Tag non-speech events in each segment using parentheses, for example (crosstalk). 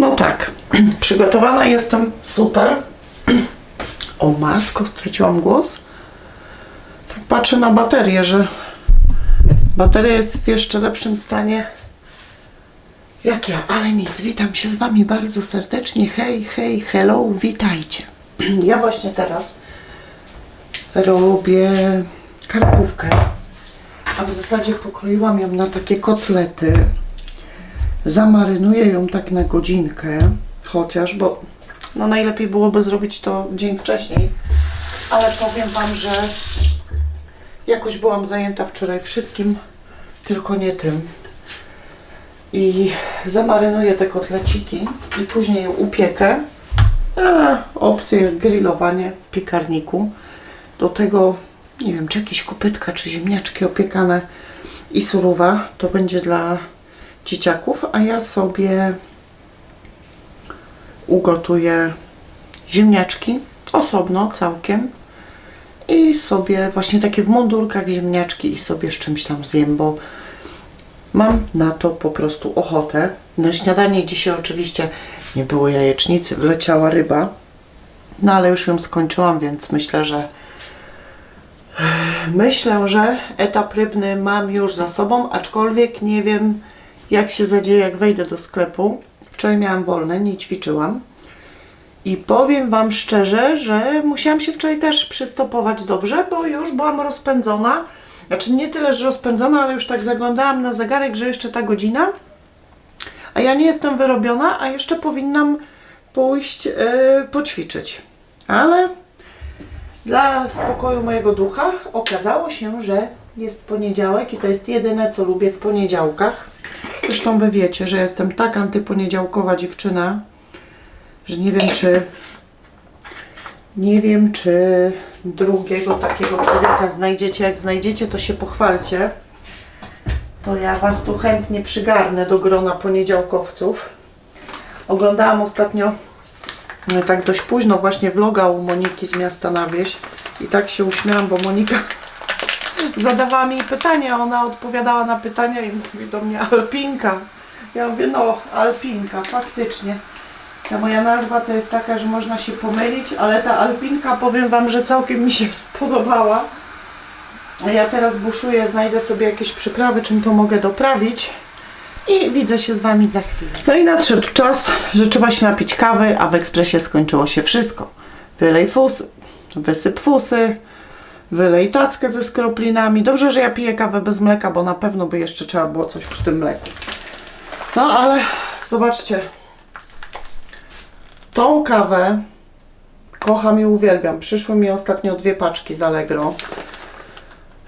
No tak, (clears throat) przygotowana jestem super. (clears throat) O matko, straciłam głos. Tak patrzę na baterię, że bateria jest w jeszcze lepszym stanie jak ja, ale nic. Witam się z Wami bardzo serdecznie. Hej, hej, hello, witajcie. (clears throat) Ja właśnie teraz robię karkówkę, a w zasadzie pokroiłam ją na takie kotlety. Zamarynuję ją tak na godzinkę, chociaż, bo no najlepiej byłoby zrobić to dzień wcześniej, ale powiem Wam, że jakoś byłam zajęta wczoraj wszystkim, tylko nie tym. I zamarynuję te kotleciki i później je upiekę. A, opcję grillowanie w piekarniku. Do tego, nie wiem, czy jakieś kopytka, czy ziemniaczki opiekane i surowa. To będzie dla dzieciaków, a ja sobie ugotuję ziemniaczki osobno, całkiem. I sobie właśnie takie w mundurkach ziemniaczki i sobie z czymś tam zjem, bo mam na to po prostu ochotę. Na śniadanie dzisiaj oczywiście nie było jajecznicy, wleciała ryba. No ale już ją skończyłam, więc myślę, że myślę, że etap rybny mam już za sobą, aczkolwiek nie wiem jak się zadzieje, jak wejdę do sklepu. Wczoraj miałam wolne, nie ćwiczyłam. I powiem Wam szczerze, że musiałam się wczoraj też przystopować dobrze, bo już byłam rozpędzona. Znaczy nie tyle, że rozpędzona, ale już tak zaglądałam na zegarek, że jeszcze ta godzina. A ja nie jestem wyrobiona, a jeszcze powinnam pójść yy, poćwiczyć. Ale dla spokoju mojego ducha okazało się, że jest poniedziałek i to jest jedyne, co lubię w poniedziałkach. Zresztą Wy wiecie, że jestem tak antyponiedziałkowa dziewczyna, że nie wiem, czy nie wiem, czy drugiego takiego człowieka znajdziecie. Jak znajdziecie, to się pochwalcie. To ja Was tu chętnie przygarnę do grona poniedziałkowców. Oglądałam ostatnio no, tak dość późno właśnie vloga u Moniki z miasta na wieś i tak się uśmiałam, bo Monika zadawała mi pytania, ona odpowiadała na pytania i mówi do mnie Alpinka. Ja mówię, no Alpinka, faktycznie. Ta moja nazwa to jest taka, że można się pomylić, ale ta Alpinka, powiem Wam, że całkiem mi się (laughs) spodobała. Ja teraz buszuję, znajdę sobie jakieś przyprawy, czym to mogę doprawić. I widzę się z Wami za chwilę. No i nadszedł czas, że trzeba się napić kawy, a w ekspresie skończyło się wszystko. Wylej fusy, wysyp fusy, wylej tackę ze skroplinami. Dobrze, że ja piję kawę bez mleka, bo na pewno by jeszcze trzeba było coś przy tym mleku. No ale zobaczcie, tą kawę kocham i uwielbiam. Przyszły mi ostatnio dwie paczki z Allegro.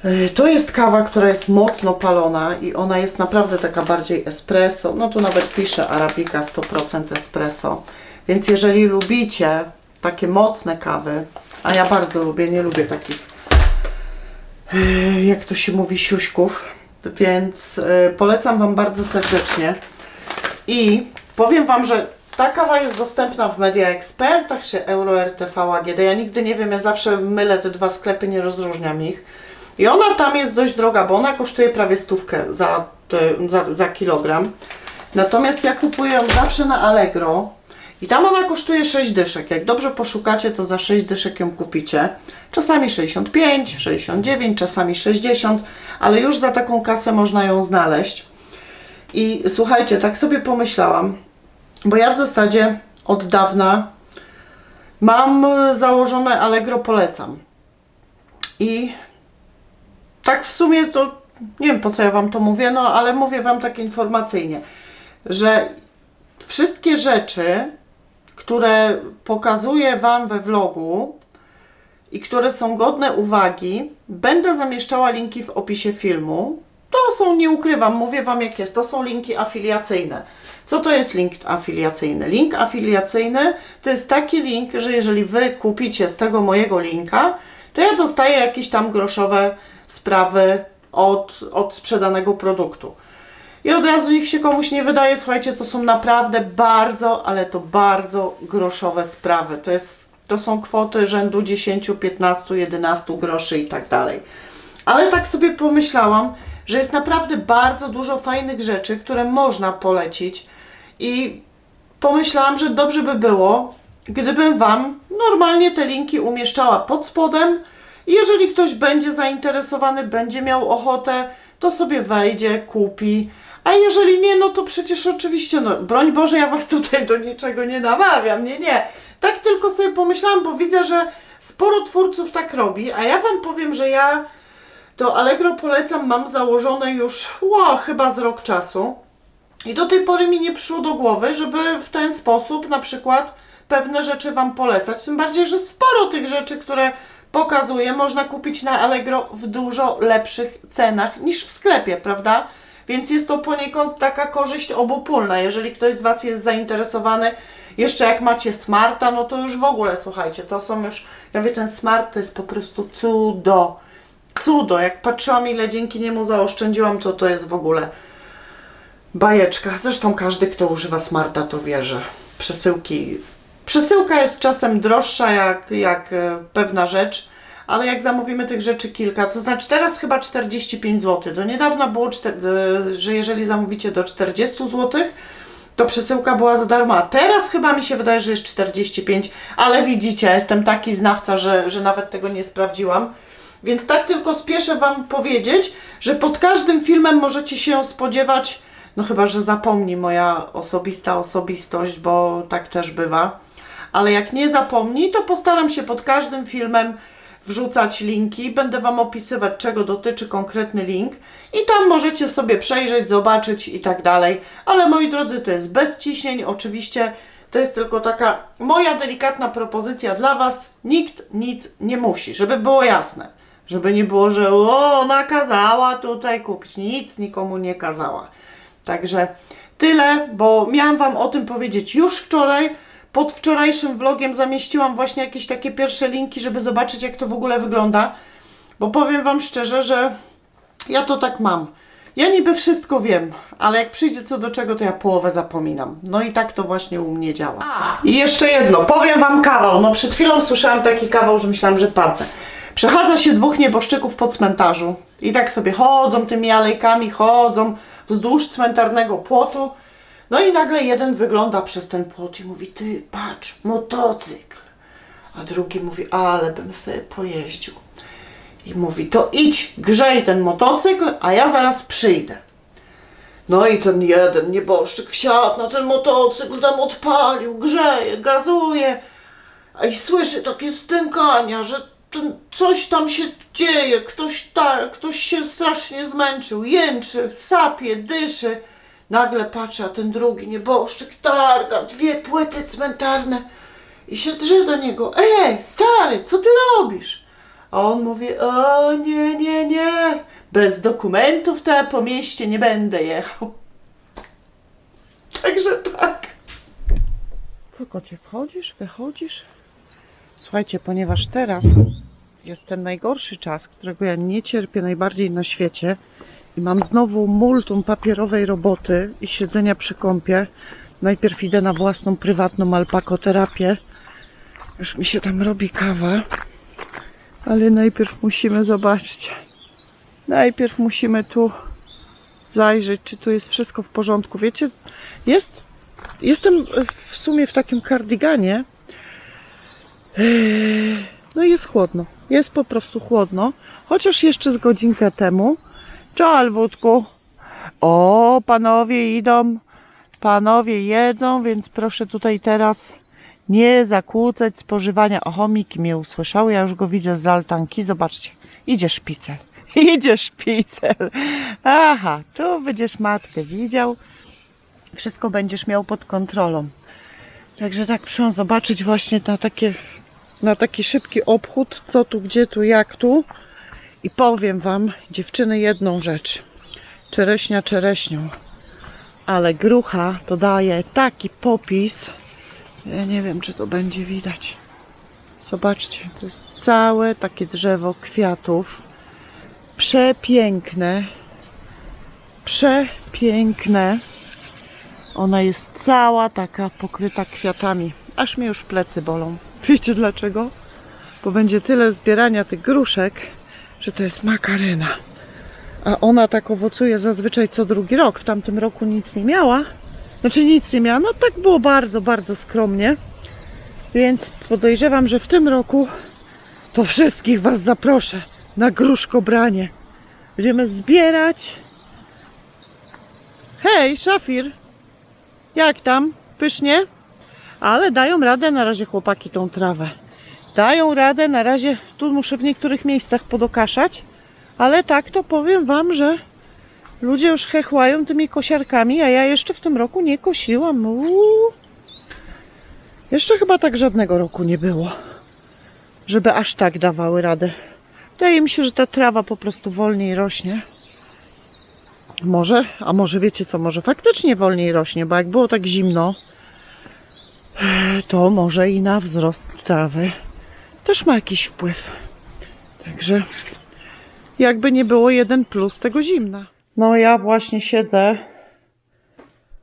Yy, To jest kawa, która jest mocno palona i ona jest naprawdę taka bardziej espresso. No tu nawet pisze Arabica 100% espresso. Więc jeżeli lubicie takie mocne kawy, a ja bardzo lubię, nie lubię takich, jak to się mówi, siuśków, więc yy, polecam Wam bardzo serdecznie. I powiem Wam, że ta kawa jest dostępna w Media Expertach czy Euro RTV AGD. Ja nigdy nie wiem, ja zawsze mylę te dwa sklepy, nie rozróżniam ich. I ona tam jest dość droga, bo ona kosztuje prawie stówkę za, za, za kilogram. Natomiast ja kupuję ją zawsze na Allegro i tam ona kosztuje 6 dyszek. Jak dobrze poszukacie, to za 6 dyszek ją kupicie. Czasami 65, 69, czasami 60, ale już za taką kasę można ją znaleźć. I słuchajcie, tak sobie pomyślałam, bo ja w zasadzie od dawna mam e, założone Allegro polecam. I tak w sumie to nie wiem po co ja Wam to mówię, no ale mówię Wam tak informacyjnie, że wszystkie rzeczy, które pokazuję Wam we vlogu i które są godne uwagi, będę zamieszczała linki w opisie filmu. To są, nie ukrywam, mówię Wam jak jest, to są linki afiliacyjne. Co to jest link afiliacyjny? Link afiliacyjny to jest taki link, że jeżeli Wy kupicie z tego mojego linka, to ja dostaję jakieś tam groszowe sprawy od, od sprzedanego produktu. I od razu niech się komuś nie wydaje, słuchajcie, to są naprawdę bardzo, ale to bardzo groszowe sprawy. To, jest, to są kwoty rzędu 10, 15, 11 groszy i tak dalej. Ale tak sobie pomyślałam, że jest naprawdę bardzo dużo fajnych rzeczy, które można polecić i pomyślałam, że dobrze by było, gdybym Wam normalnie te linki umieszczała pod spodem. Jeżeli ktoś będzie zainteresowany, będzie miał ochotę, to sobie wejdzie, kupi. A jeżeli nie, no to przecież oczywiście, no broń Boże, ja Was tutaj do niczego nie namawiam, nie, nie. Tak tylko sobie pomyślałam, bo widzę, że sporo twórców tak robi, a ja Wam powiem, że ja to Allegro polecam, mam założone już, ło, chyba z rok czasu. I do tej pory mi nie przyszło do głowy, żeby w ten sposób na przykład pewne rzeczy Wam polecać. Tym bardziej, że sporo tych rzeczy, które pokazuję, można kupić na Allegro w dużo lepszych cenach niż w sklepie, prawda? Więc jest to poniekąd taka korzyść obopólna. Jeżeli ktoś z Was jest zainteresowany, jeszcze jak macie smarta, no to już w ogóle słuchajcie, to są już, ja mówię, ten smart to jest po prostu cudo. Cudo. Jak patrzyłam, ile dzięki niemu zaoszczędziłam, to to jest w ogóle bajeczka. Zresztą każdy, kto używa smarta, to wie, że przesyłki. Przesyłka jest czasem droższa jak, jak e, pewna rzecz, ale jak zamówimy tych rzeczy kilka, to znaczy teraz chyba 45 zł. Do niedawna było, e, że jeżeli zamówicie do 40 zł, to przesyłka była za darmo, a teraz chyba mi się wydaje, że jest 45, ale widzicie, jestem taki znawca, że, że nawet tego nie sprawdziłam. Więc tak tylko spieszę Wam powiedzieć, że pod każdym filmem możecie się spodziewać, no chyba, że zapomni moja osobista osobistość, bo tak też bywa. Ale jak nie zapomni, to postaram się pod każdym filmem wrzucać linki. Będę Wam opisywać, czego dotyczy konkretny link. I tam możecie sobie przejrzeć, zobaczyć i tak dalej. Ale moi drodzy, to jest bez ciśnień. Oczywiście to jest tylko taka moja delikatna propozycja dla Was. Nikt nic nie musi, żeby było jasne. Żeby nie było, że o, ona kazała tutaj kupić. Nic nikomu nie kazała. Także tyle, bo miałam Wam o tym powiedzieć już wczoraj. Pod wczorajszym vlogiem zamieściłam właśnie jakieś takie pierwsze linki, żeby zobaczyć, jak to w ogóle wygląda. Bo powiem Wam szczerze, że ja to tak mam. Ja niby wszystko wiem, ale jak przyjdzie co do czego, to ja połowę zapominam. No i tak to właśnie u mnie działa. I jeszcze jedno, powiem Wam kawał. No przed chwilą słyszałam taki kawał, że myślałam, że padnę. Przechadza się dwóch nieboszczyków po cmentarzu i tak sobie chodzą tymi alejkami, chodzą wzdłuż cmentarnego płotu. No i nagle jeden wygląda przez ten płot i mówi, ty patrz, motocykl. A drugi mówi, ale bym sobie pojeździł. I mówi, to idź, grzej ten motocykl, a ja zaraz przyjdę. No i ten jeden nieboszczyk wsiadł na ten motocykl, tam odpalił, grzeje, gazuje. A i słyszy takie stękania, że ten, coś tam się dzieje, ktoś, ta, ktoś się strasznie zmęczył, jęczy, sapie, dyszy. Nagle patrzy, a ten drugi nieboszczyk targa dwie płyty cmentarne i się drze do niego. Ej, stary, co ty robisz? A on mówi, o nie, nie, nie, bez dokumentów to ja po mieście nie będę jechał. (laughs) Także tak. Co kocie, wchodzisz, wychodzisz? Słuchajcie, ponieważ teraz jest ten najgorszy czas, którego ja nie cierpię najbardziej na świecie i mam znowu multum papierowej roboty i siedzenia przy kąpie, najpierw idę na własną prywatną alpakoterapię. Już mi się tam robi kawa, ale najpierw musimy zobaczyć. Najpierw musimy tu zajrzeć, czy tu jest wszystko w porządku. Wiecie, jest, jestem w sumie w takim kardiganie, no i jest chłodno. Jest po prostu chłodno. Chociaż jeszcze z godzinkę temu. Cześć, Wódku. O, panowie idą. Panowie jedzą, więc proszę tutaj teraz nie zakłócać spożywania. O, chomiki mnie usłyszały. Ja już go widzę z altanki. Zobaczcie. Idzie szpicel. (laughs) Idzie szpicel. Aha, tu będziesz matkę widział. Wszystko będziesz miał pod kontrolą. Także tak przyszłam zobaczyć właśnie na takie na taki szybki obchód, co tu, gdzie tu, jak tu. I powiem Wam, dziewczyny, jedną rzecz. Czereśnia czereśnią, ale grucha to daje taki popis. Ja nie wiem, czy to będzie widać. Zobaczcie, to jest całe takie drzewo kwiatów. Przepiękne. Przepiękne. Ona jest cała taka pokryta kwiatami. Aż mnie już plecy bolą. Wiecie dlaczego? Bo będzie tyle zbierania tych gruszek, że to jest makarena. A ona tak owocuje zazwyczaj co drugi rok. W tamtym roku nic nie miała Znaczy nic nie miała. No tak było bardzo, bardzo skromnie. Więc podejrzewam, że w tym roku to wszystkich Was zaproszę na gruszkobranie. Będziemy zbierać. Hej, Szafir! Jak tam? Pysznie? Ale dają radę na razie chłopaki tą trawę. Dają radę na razie. Tu muszę w niektórych miejscach podokaszać. Ale tak to powiem Wam, że ludzie już chechłają tymi kosiarkami, a ja jeszcze w tym roku nie kosiłam. Uuu. Jeszcze chyba tak żadnego roku nie było, żeby aż tak dawały radę. Wydaje mi się, że ta trawa po prostu wolniej rośnie. Może, a może wiecie co, może faktycznie wolniej rośnie, bo jak było tak zimno, to może i na wzrost trawy też ma jakiś wpływ. Także jakby nie było jeden plus tego zimna. No ja właśnie siedzę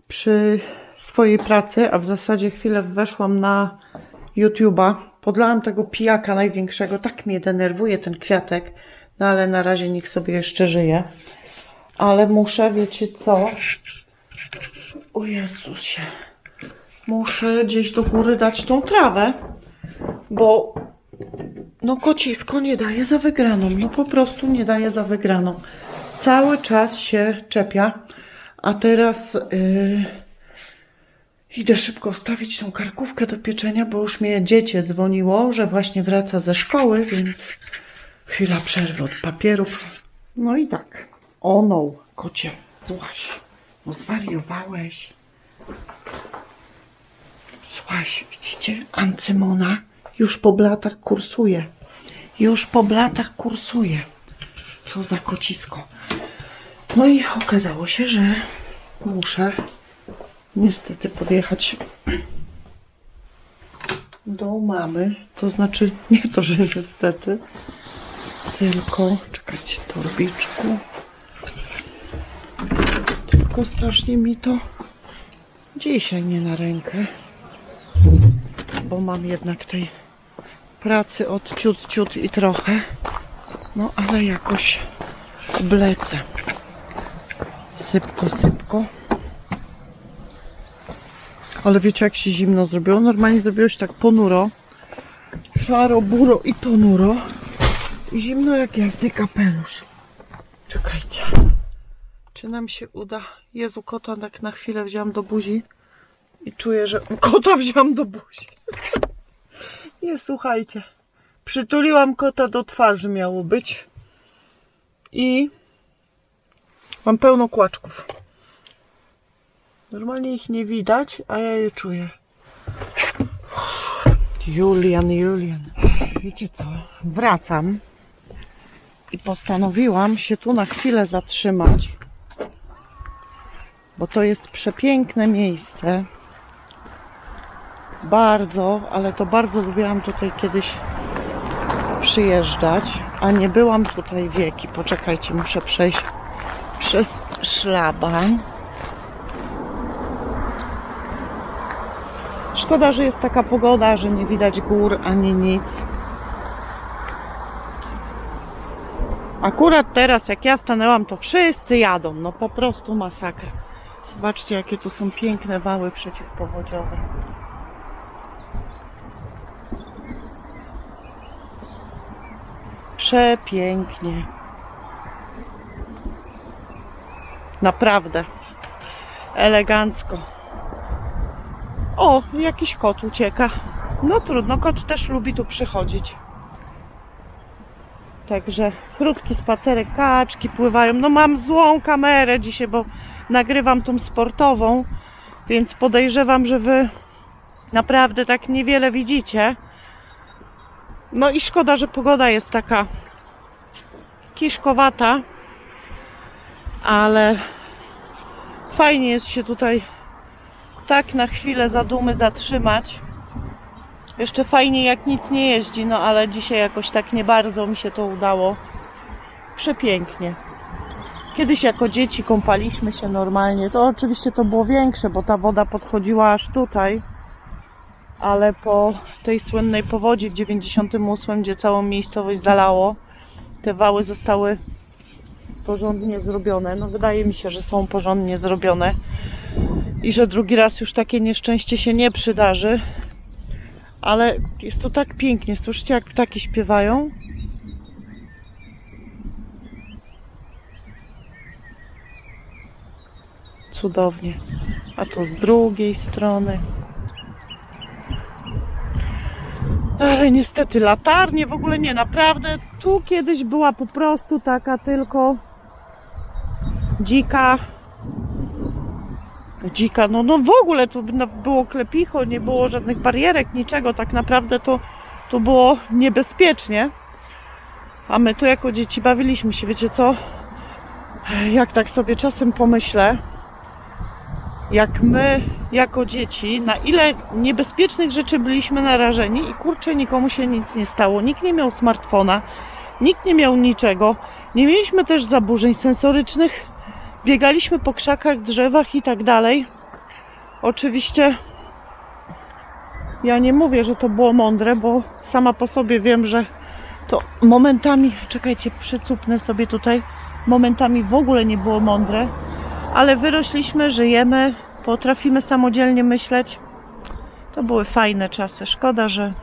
przy swojej pracy, a w zasadzie chwilę weszłam na YouTube'a. Podlałam tego pijaka największego, tak mnie denerwuje ten kwiatek, no ale na razie niech sobie jeszcze żyje. Ale muszę, wiecie co? O Jezusie. Muszę gdzieś do góry dać tą trawę, bo no kocisko nie daje za wygraną. No po prostu nie daje za wygraną. Cały czas się czepia, a teraz yy, idę szybko wstawić tą karkówkę do pieczenia, bo już mnie dziecię dzwoniło, że właśnie wraca ze szkoły, więc chwila przerwy od papierów. No i tak. O no, kocie, złaś. No zwariowałeś. Złaś, widzicie? Ancymona już po blatach kursuje. Już po blatach kursuje. Co za kocisko. No i okazało się, że muszę niestety podjechać do mamy. To znaczy nie to, że niestety, tylko czekajcie, torbiczku. Tylko strasznie mi to dzisiaj nie na rękę, bo mam jednak tej pracy od ciut, ciut i trochę. No ale jakoś oblecę. Sypko, sypko. Ale wiecie jak się zimno zrobiło? Normalnie zrobiło się tak ponuro. Szaro, buro i ponuro. I zimno jak jasny kapelusz. Czekajcie. Czy nam się uda? Jezu, kota tak na chwilę wziąłam do buzi. I czuję, że kota wziąłam do buzi. Nie, słuchajcie. Przytuliłam kota do twarzy miało być. I mam pełno kłaczków. Normalnie ich nie widać, a ja je czuję. Julian, Julian. Wiecie co? Wracam i postanowiłam się tu na chwilę zatrzymać, bo to jest przepiękne miejsce. Bardzo, ale to bardzo lubiłam tutaj kiedyś przyjeżdżać, a nie byłam tutaj wieki. Poczekajcie, muszę przejść przez szlaban. Szkoda, że jest taka pogoda, że nie widać gór ani nic. Akurat teraz, jak ja stanęłam, to wszyscy jadą. No po prostu masakra. Zobaczcie, jakie tu są piękne wały przeciwpowodziowe. Przepięknie. Naprawdę. Elegancko. O, jakiś kot ucieka. No trudno, kot też lubi tu przychodzić. Także krótki spacerek, kaczki pływają. No mam złą kamerę dzisiaj, bo nagrywam tą sportową, więc podejrzewam, że wy naprawdę tak niewiele widzicie. No i szkoda, że pogoda jest taka kiszkowata, ale fajnie jest się tutaj tak na chwilę zadumy zatrzymać. Jeszcze fajnie jak nic nie jeździ, no ale dzisiaj jakoś tak nie bardzo mi się to udało. Przepięknie. Kiedyś jako dzieci kąpaliśmy się normalnie. To oczywiście to było większe, bo ta woda podchodziła aż tutaj. Ale po tej słynnej powodzi w 98, gdzie całą miejscowość zalało, te wały zostały porządnie zrobione. No wydaje mi się, że są porządnie zrobione. i że drugi raz już takie nieszczęście się nie przydarzy. Ale jest tu tak pięknie. Słyszycie, jak ptaki śpiewają? Cudownie. A to z drugiej strony. Ale niestety latarnie w ogóle nie, naprawdę tu kiedyś była po prostu taka tylko dzika. Dzika, no, no w ogóle tu było klepicho, nie było żadnych barierek, niczego, tak naprawdę to, to było niebezpiecznie. A my tu jako dzieci bawiliśmy się, wiecie co? Jak tak sobie czasem pomyślę, jak my jako dzieci, na ile niebezpiecznych rzeczy byliśmy narażeni i kurczę, nikomu się nic nie stało. Nikt nie miał smartfona, nikt nie miał niczego. Nie mieliśmy też zaburzeń sensorycznych. Biegaliśmy po krzakach, drzewach i tak dalej. Oczywiście ja nie mówię, że to było mądre, bo sama po sobie wiem, że to momentami, czekajcie, przycupnę sobie tutaj, momentami w ogóle nie było mądre ale wyrośliśmy, żyjemy, potrafimy samodzielnie myśleć. To były fajne czasy. Szkoda, że,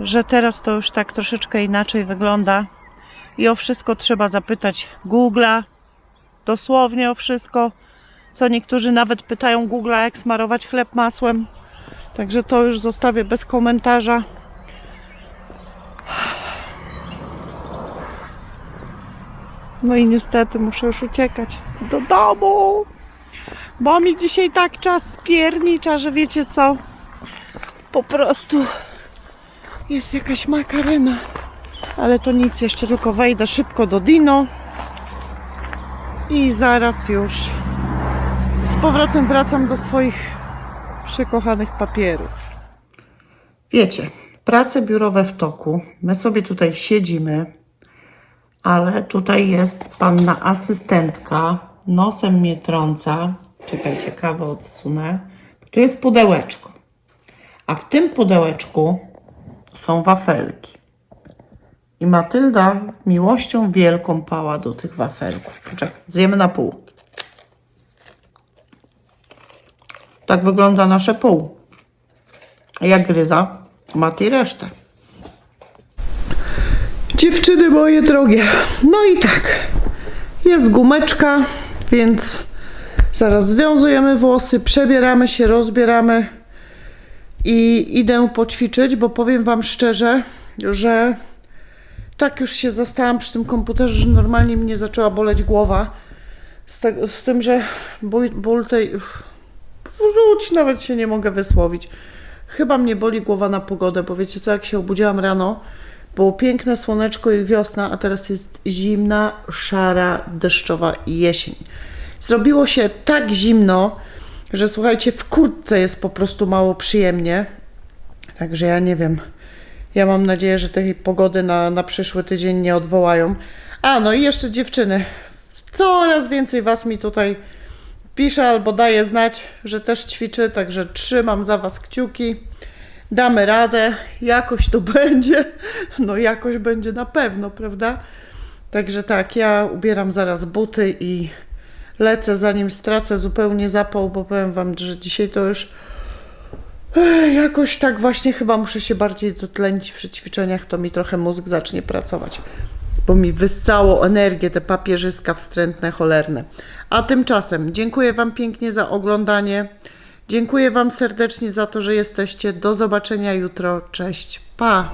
że teraz to już tak troszeczkę inaczej wygląda. I o wszystko trzeba zapytać Google'a, dosłownie o wszystko, co niektórzy nawet pytają Google'a, jak smarować chleb masłem. Także to już zostawię bez komentarza. No i niestety muszę już uciekać do domu, bo mi dzisiaj tak czas spiernicza, że wiecie co, po prostu jest jakaś makarena. Ale to nic, jeszcze tylko wejdę szybko do Dino i zaraz już z powrotem wracam do swoich przekochanych papierów. Wiecie, prace biurowe w toku. My sobie tutaj siedzimy, ale tutaj jest panna asystentka, nosem mnie trąca. Czekajcie, kawę odsunę. Tu jest pudełeczko. A w tym pudełeczku są wafelki. I Matylda miłością wielką pała do tych wafelków. Poczekaj, zjemy na pół. Tak wygląda nasze pół. Jak gryza, Mati resztę. Dziewczyny moje drogie, no i tak, jest gumeczka, więc zaraz związujemy włosy, przebieramy się, rozbieramy i idę poćwiczyć, bo powiem Wam szczerze, że tak już się zastałam przy tym komputerze, że normalnie mnie zaczęła boleć głowa. Z, z tym, że ból, ból tej... Wróć, nawet się nie mogę wysłowić. Chyba mnie boli głowa na pogodę, bo wiecie co, jak się obudziłam rano, było piękne słoneczko i wiosna, a teraz jest zimna, szara, deszczowa jesień. Zrobiło się tak zimno, że słuchajcie, w kurtce jest po prostu mało przyjemnie. Także ja nie wiem. Ja mam nadzieję, że tej pogody na, na przyszły tydzień nie odwołają. A, no i jeszcze dziewczyny. Coraz więcej Was mi tutaj pisze albo daje znać, że też ćwiczy, także trzymam za Was kciuki. Damy radę, jakoś to (laughs) będzie. No jakoś będzie na pewno, prawda? Także tak, ja ubieram zaraz buty i lecę, zanim stracę zupełnie zapał, bo powiem Wam, że dzisiaj to już jakoś tak właśnie chyba muszę się bardziej dotlenić przy ćwiczeniach, to mi trochę mózg zacznie pracować, bo mi wyssało energię te papierzyska wstrętne, cholerne. A tymczasem dziękuję Wam pięknie za oglądanie. Dziękuję Wam serdecznie za to, że jesteście. Do zobaczenia jutro. Cześć. Pa!